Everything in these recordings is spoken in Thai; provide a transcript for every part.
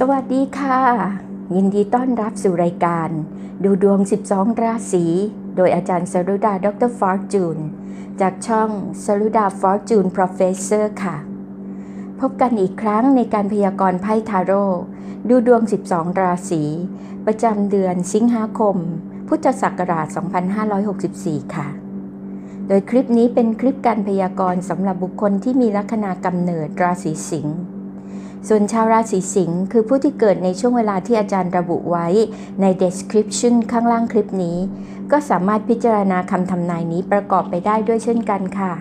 สวัสดีค่ะ ยินดีต้อนรับสู่รายการ ดูดวง 12 ราศีโดยอาจารย์สรุดาดรฟอร์จูนจากช่องสรุดาฟอร์จูน Professor ค่ะ พบกันอีกครั้งในการพยากรณ์ไพ่ทาโร่ดูดวง 12 ราศีประจำเดือนสิงหาคม พุทธศักราช 2564 ค่ะ โดยคลิปนี้เป็นคลิปการพยากรณ์สำหรับบุคคลที่มีลัคนากำเนิดราศีสิงห์ ส่วนชาวราศีสิงห์คือผู้ที่เกิดในช่วงเวลาที่อาจารย์ระบุไว้ใน description ข้างล่างคลิปนี้ ก็สามารถพิจารณาคำทำนายนี้ประกอบไปได้ด้วยเช่นกันค่ะ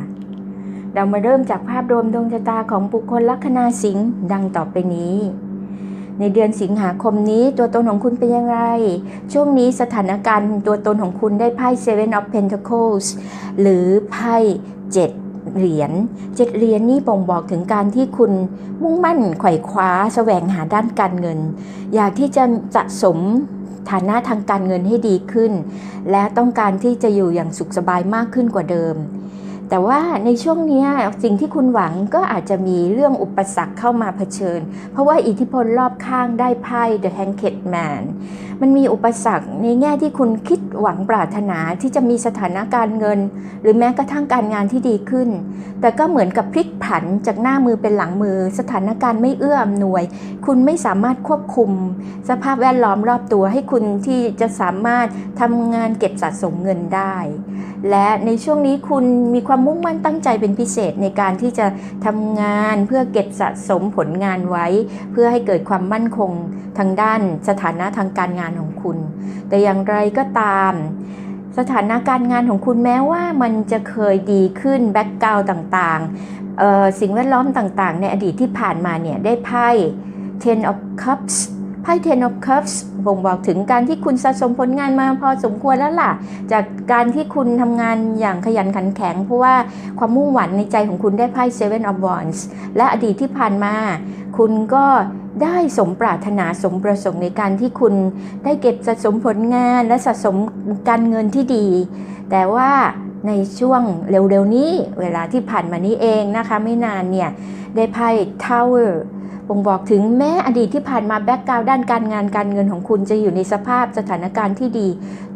เรามาเริ่มจากภาพรวมดวงชะตาของบุคคลลัคนาสิงห์ดังต่อไปนี้ในเดือนสิงหาคมนี้ตัวตนของคุณเป็นอย่างไร ช่วงนี้สถานการณ์ตัวตนของคุณได้ไพ่ Seven of Pentacles หรือไพ่เจ็ด เหรียญเจ็ดเหรียญนี่บ่งบอกถึงการที่คุณมุ่งมั่นไขว่คว้าแสวงหาด้านการเงิน อยากที่จะสะสมฐานะทางการเงินให้ดีขึ้น และต้องการที่จะอยู่อย่างสุขสบายมากขึ้นกว่าเดิม แต่ว่าในช่วงนี้สิ่งที่คุณหวังก็อาจจะมีเรื่องอุปสรรคเข้ามาเผชิญ เพราะว่าอิทธิพลรอบข้างได้ไพ่ The Hanged Man มันมีอุปสรรคในแง่ที่คุณคิดหวังปรารถนาที่จะมีสถานการณ์เงิน หรือแม้กระทั่งการงานที่ดีขึ้น แต่ก็เหมือนกับพลิกผันจากหน้ามือเป็นหลังมือ สถานการณ์ไม่เอื้ออำนวย คุณไม่สามารถควบคุม สภาพแวดล้อมรอบตัวให้คุณที่จะสามารถทำงานเก็บสะสมเงินได้ และในช่วงนี้คุณมีความมุ่งมั่นตั้งใจเป็นพิเศษในการที่จะทำงานเพื่อเก็บสะสมผลงานไว้ เพื่อให้เกิดความมั่นคงทางด้านสถานะทางการงานของคุณ แต่อย่างไรก็ตามสถานะการงานของคุณแม้ว่ามันจะเคยดีขึ้นแบ็กกราวต่างๆ สิ่งแวดล้อมต่างๆ ในอดีตที่ผ่านมาเนี่ยได้ไพ่ Ten of Cups ไพ่ Ten of Cups บ่งบอกถึงการที่คุณสะสมผลงานมาพอสมควรแล้วล่ะ จากการที่คุณทำงานอย่างขยันขันแข็ง เพราะว่าความมุ่งหวังในใจของคุณได้ไพ่ Seven of Wands และอดีตที่ผ่านมา คุณก็ได้สมปรารถนาสมประสงค์ในการที่คุณได้เก็บสะสมผลงานและสะสมการเงินที่ดี แต่ว่าในช่วงเร็วๆนี้เวลาที่ผ่านมานี้เองนะคะ ไม่นานเนี่ย ได้ไพ่ Tower บ่งบอกถึงแม้อดีตที่ผ่านมาแบ็กกราวด้านการงานการเงินของคุณจะอยู่ในสภาพสถานการณ์ที่ดี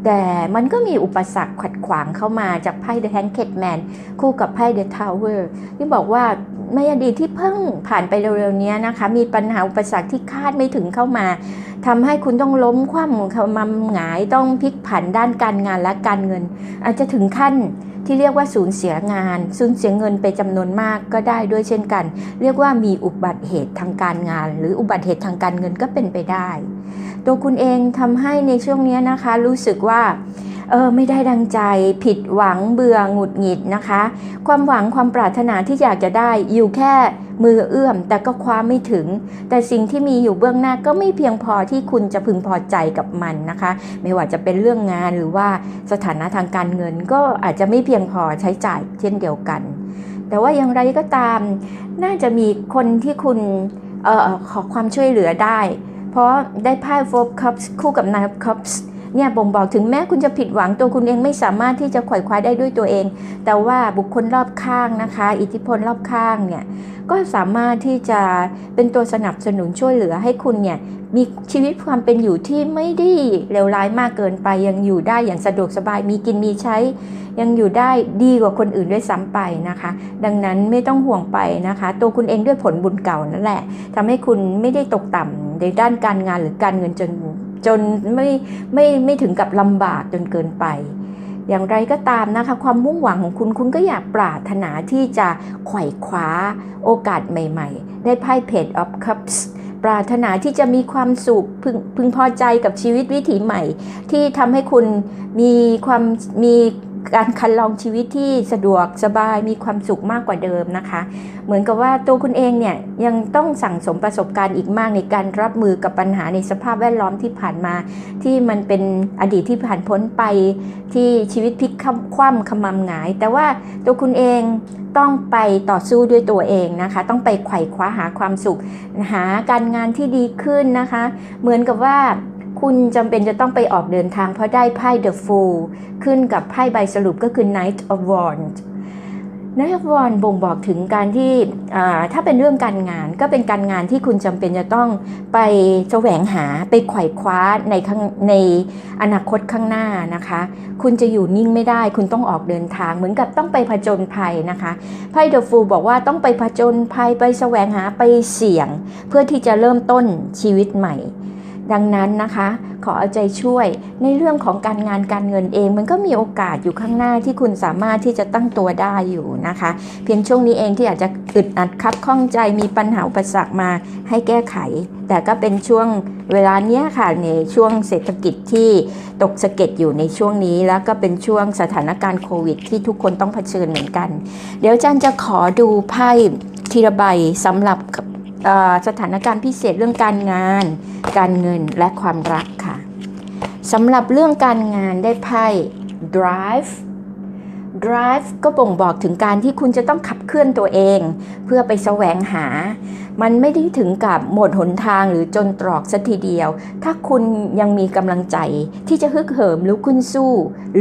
แต่มันก็มีอุปสรรคขัดขวางเข้ามาจากไพ่ The Hanged Man คู่กับไพ่ The Tower ที่บอกว่าในอดีตที่เพิ่งผ่านไปเร็วๆนี้นะคะ มีปัญหาอุปสรรคที่คาดไม่ถึงเข้ามาทำให้คุณต้องล้มคว่ำขมำหงายต้องพลิกผันด้านการงานและการเงิน อาจจะถึงขั้นที่เรียกว่าสูญเสียงาน สูญเสียเงินไปจำนวนมากก็ได้ด้วยเช่นกัน เรียกว่ามีอุบัติเหตุทางการงาน หรืออุบัติเหตุทางการเงินก็เป็นไปได้ ตัวคุณเองทำให้ในช่วงนี้นะคะ รู้สึกว่าเออไม่ได้ดังใจผิดหวังเบื่อหงุดหงิดนะคะ ความหวังความปรารถนาที่อยากจะได้อยู่แค่มือเอื้อม แต่ก็คว้าไม่ถึง แต่สิ่งที่มีอยู่เบื้องหน้าก็ไม่เพียงพอที่คุณจะพึงพอใจกับมันนะคะ ไม่ว่าจะเป็นเรื่องงานหรือว่าสถานะทางการเงินก็อาจจะไม่เพียงพอใช้จ่ายเช่นเดียวกัน แต่ว่าอย่างไรก็ตาม น่าจะมีคนที่คุณออขอความช่วยเหลือได้ เพราะได้ไพ่ Four Cups คู่กับ Nine of Cups เนี่ยบ่งบอกถึงแม้คุณจะผิดหวังตัวคุณเองไม่สามารถที่จะขวอยคว้าได้ด้วยตัวเอง แต่ว่าบุคคลรอบข้างนะคะ อิทธิพลรอบข้างเนี่ย ก็สามารถที่จะเป็นตัวสนับสนุนช่วยเหลือให้คุณเนี่ยมีชีวิตความเป็นอยู่ที่ไม่ได้เลวร้ายมากเกินไป ยังอยู่ได้อย่างสะดวกสบายมีกินมีใช้ ยังอยู่ได้ดีกว่าคนอื่นด้วยซ้ำไปนะคะ ดังนั้นไม่ต้องห่วงไปนะคะ ตัวคุณเองด้วยผลบุญเก่านั่นแหละทำให้คุณไม่ได้ตกต่ำในด้านการงานหรือการเงินจนจนไม่ไม่ไม่ถึงกับลำบากจนเกินไป อย่างไรก็ตามนะคะ ความมุ่งหวังของคุณคุณก็อยากปรารถนาที่จะไขว่คว้าโอกาสใหม่ๆ ได้ไพ่ Page of Cups ปรารถนาที่จะมีความสุขพึงพึงพอใจกับชีวิตวิถีใหม่ ที่ทำให้คุณมีความมี การคันลองชีวิตที่สะดวกสบายมีความสุขมากกว่าเดิมนะคะ เหมือนกับว่าตัวคุณเองเนี่ยยังต้องสั่งสมประสบการณ์อีกมากในการรับมือกับปัญหาในสภาพแวดล้อมที่ผ่านมา ที่มันเป็นอดีตที่ผ่านพ้นไปที่ชีวิตพลิกคว่ำขมำหงาย แต่ว่าตัวคุณเองต้องไปต่อสู้ด้วยตัวเองนะคะ ต้องไปไขว่คว้าหาความสุข หาการงานที่ดีขึ้นนะคะ เหมือนกับว่า คุณจำเป็นจะต้องไปออกเดินทางเพราะได้ไพ่ The Fool ขึ้นกับไพ่ใบสรุปก็คือ Knight of Wands นายพรบ่งบอกถึงการที่ถ้าเป็นเรื่องการงานก็เป็นการงานที่คุณจำเป็นจะต้องไปแสวงหาไปไขว่คว้าในข้างในอนาคตข้างหน้านะคะ คุณจะอยู่นิ่งไม่ได้ คุณต้องออกเดินทางเหมือนกับต้องไปผจญภัยนะคะไพ่เดอะฟูบอกว่าต้องไปผจญภัยไปแสวงหาไปเสี่ยง เพื่อที่จะเริ่มต้นชีวิตใหม่ ดังนั้นนะคะ ขอเอาใจช่วยในเรื่องของการงานการเงินเอง มันก็มีโอกาสอยู่ข้างหน้าที่คุณสามารถที่จะตั้งตัวได้อยู่นะคะ เพียงช่วงนี้เองที่อาจจะอึดอัดคับข้องใจมีปัญหาอุปสรรคมาให้แก้ไข แต่ก็เป็นช่วงเวลาเนี้ยค่ะในช่วงเศรษฐกิจที่ตกสะเก็ดอยู่ในช่วงนี้ แล้วก็เป็นช่วงสถานการณ์โควิด ที่ทุกคนต้องเผชิญเหมือนกัน เดี๋ยวจารย์จะขอดูไพ่ทีละใบสำหรับ สถานการณ์พิเศษเรื่องการงาน การเงินและความรักค่ะสำหรับเรื่องการงานได้ไพ่ drive drive ก็บ่งบอกถึงการที่คุณจะต้องขับเคลื่อนตัวเอง เพื่อไปแสวงหา มันไม่ได้ถึงกับหมดหนทางหรือจนตรอกสัทีเดียว ถ้าคุณยังมีกำลังใจที่จะฮึกเหิมลุกขึ้นสู้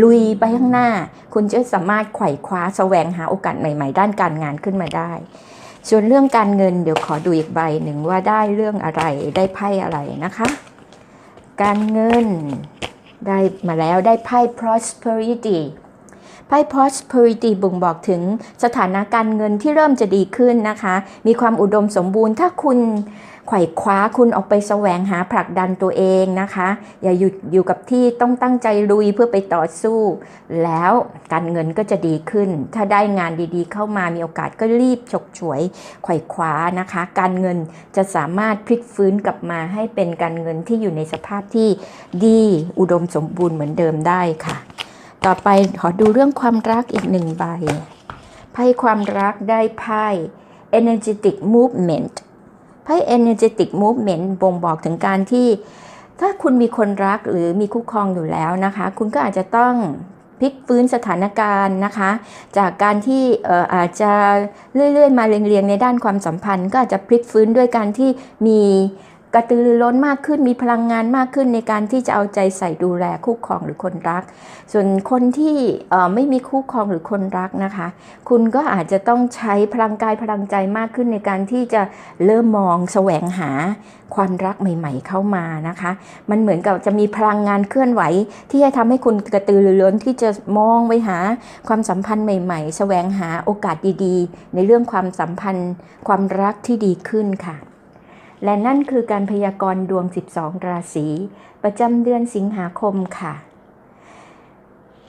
ลุยไปข้างหน้า คุณจะสามารถไขว่คว้าแสวงหาโอกาสใหม่ ๆ ด้านการงานขึ้นมาได้ ส่วนเรื่องการเงินเดี๋ยวขอดูอีกใบหนึ่งว่าได้เรื่องอะไรได้ไพ่อะไรนะคะ การเงินได้มาแล้วได้ไพ่ prosperity ไพ่ prosperity บ่งบอกถึงสถานะการเงินที่เริ่มจะดีขึ้นนะคะ มีความอุดมสมบูรณ์ ถ้าคุณไขว่คว้าคุณออกไปแสวงหาผลักดันตัวเองนะคะ อย่าหยุดอยู่กับที่ต้องตั้งใจลุยเพื่อไปต่อสู้ แล้วการเงินก็จะดีขึ้น ถ้าได้งานดีๆ เข้ามามีโอกาสก็รีบฉกฉวยไขว่คว้านะคะ การเงินจะสามารถพลิกฟื้นกลับมาให้เป็นการเงินที่อยู่ในสภาพที่ดีอุดมสมบูรณ์เหมือนเดิมได้ค่ะ ต่อไปขอดูเรื่องความรักอีกหนึ่งใบ ไพ่ความรักได้ไพ่ energetic movement ไพ่ energetic movement บ่งบอกถึงการที่ ถ้าคุณมีคนรักหรือมีคู่ครองอยู่แล้วนะคะ คุณก็อาจจะต้องพลิกฟื้นสถานการณ์นะคะ จากการที่อออาจจะเรื่อยๆ มาเรียงๆ ในด้านความสัมพันธ์ ก็อาจจะพลิกฟื้นด้วยการที่มี ระตือรือร้นมากขึ้นมีพลังงานมากขึ้นในการที่จะเอาใจใส่ดูแลคู่ครองหรือคนรัก ส่วนคนที่ไม่มีคู่ครองหรือคนรักนะคะ คุณก็อาจจะต้องใช้พลังกายพลังใจมากขึ้นในการที่จะเริ่มมองแสวงหาความรักใหม่ ๆ เข้ามานะคะ มันเหมือนกับจะมีพลังงานเคลื่อนไหว ที่จะทำให้คุณกระตือรือร้นที่จะมองไปหาความสัมพันธ์ใหม่ ๆ แสวงหาโอกาสดีๆ ในเรื่องความสัมพันธ์ความรักที่ดีขึ้นค่ะ และนั่นคือการพยากรณ์ดวง 12 ราศี ประจำเดือนสิงหาคมค่ะ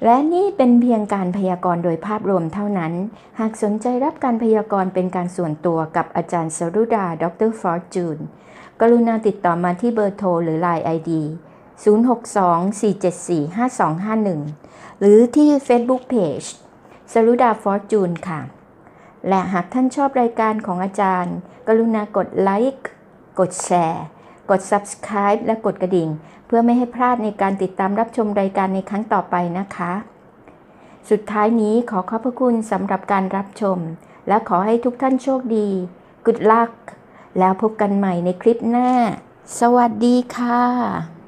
และนี่เป็นเพียงการพยากรณ์โดยภาพรวมเท่านั้น หากสนใจรับการพยากรณ์เป็นการส่วนตัวกับอาจารย์สรุดา ดรฟอร์จูน กรุณาติดต่อมาที่เบอร์โทรหรือ Line ID 062-474-5251 หรือที่ Facebook Page สรุดาฟอร์จูนค่ะ และหากท่านชอบรายการของอาจารย์ กรุณากดไลค์ กดแชร์ กด Subscribe และกดกระดิ่ง เพื่อไม่ให้พลาดในการติดตามรับชมรายการในครั้งต่อไปนะคะ สุดท้ายนี้ขอขอบพระคุณสำหรับการรับชม และขอให้ทุกท่านโชคดี Good luck แล้วพบกันใหม่ในคลิปหน้า สวัสดีค่ะ